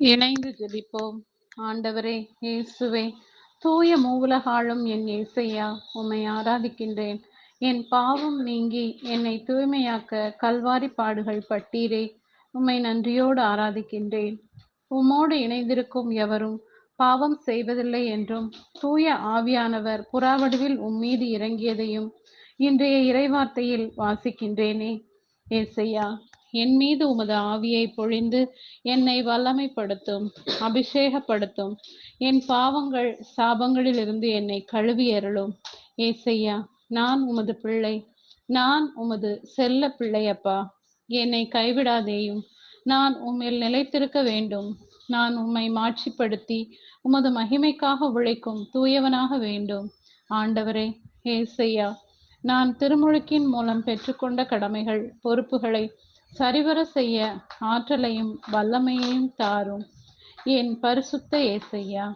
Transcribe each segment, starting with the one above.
இணைந்து ஜெபிப்போம் ஆண்டவரே இயேசுவே தூய மூவுலகாளும் என் இசையா உம்மை ஆராதிக்கின்றேன். என் பாவம் நீங்கி என்னை தூய்மையாக்க கல்வாரி பாடுகள் பட்டீரே உம்மை நன்றியோடு ஆராதிக்கின்றேன். உம்மோடு இணைந்திருக்கும் எவரும் பாவம் செய்வதில்லை என்றும் தூய ஆவியானவர் புறாவடிவில் உம்மீது இறங்கியதையும் இன்றைய இறைவார்த்தையில் வாசிக்கின்றேனே. ஏசையா என் மீது உமது ஆவியை பொழிந்து என்னை வல்லமைப்படுத்தும் அபிஷேகப்படுத்தும். என் பாவங்கள் சாபங்களிலிருந்து என்னை கழுவி அருளும். ஏசையா நான் உமது பிள்ளை. நான் உமது செல்ல பிள்ளையப்பா. என்னை கைவிடாதேயும். நான் உம்மில் நிலைத்திருக்க வேண்டும். நான் உம்மை மாட்சிப்படுத்தி உமது மகிமைக்காக உழைக்கும் தூயவனாக வேண்டும். ஆண்டவரே ஏசையா நான் திருமுழுக்கின் மூலம் பெற்றுக்கொண்ட கடமைகள் பொறுப்புகளை சரிவர செய்ய ஆற்றலையும் வல்லமையையும் தாரும். என் பரிசுத்த ஏசையா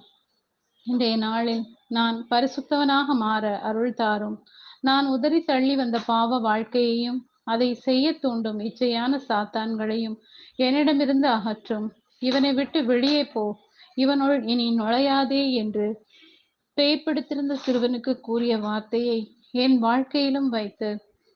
இன்றைய நாளில் நான் பரிசுத்தவனாக மாற அருள் தாரும். நான் உதறி தள்ளி வந்த பாவ வாழ்க்கையையும் அதை செய்ய தூண்டும் இச்சையான சாத்தான்களையும் என்னிடமிருந்து அகற்றும். இவனை விட்டு வெளியே போ. இவனுள் இனி நுழையாதே என்று பேய் பிடித்திருந்த சிறுவனுக்கு கூறிய வார்த்தையை என் வாழ்க்கையிலும் வைத்து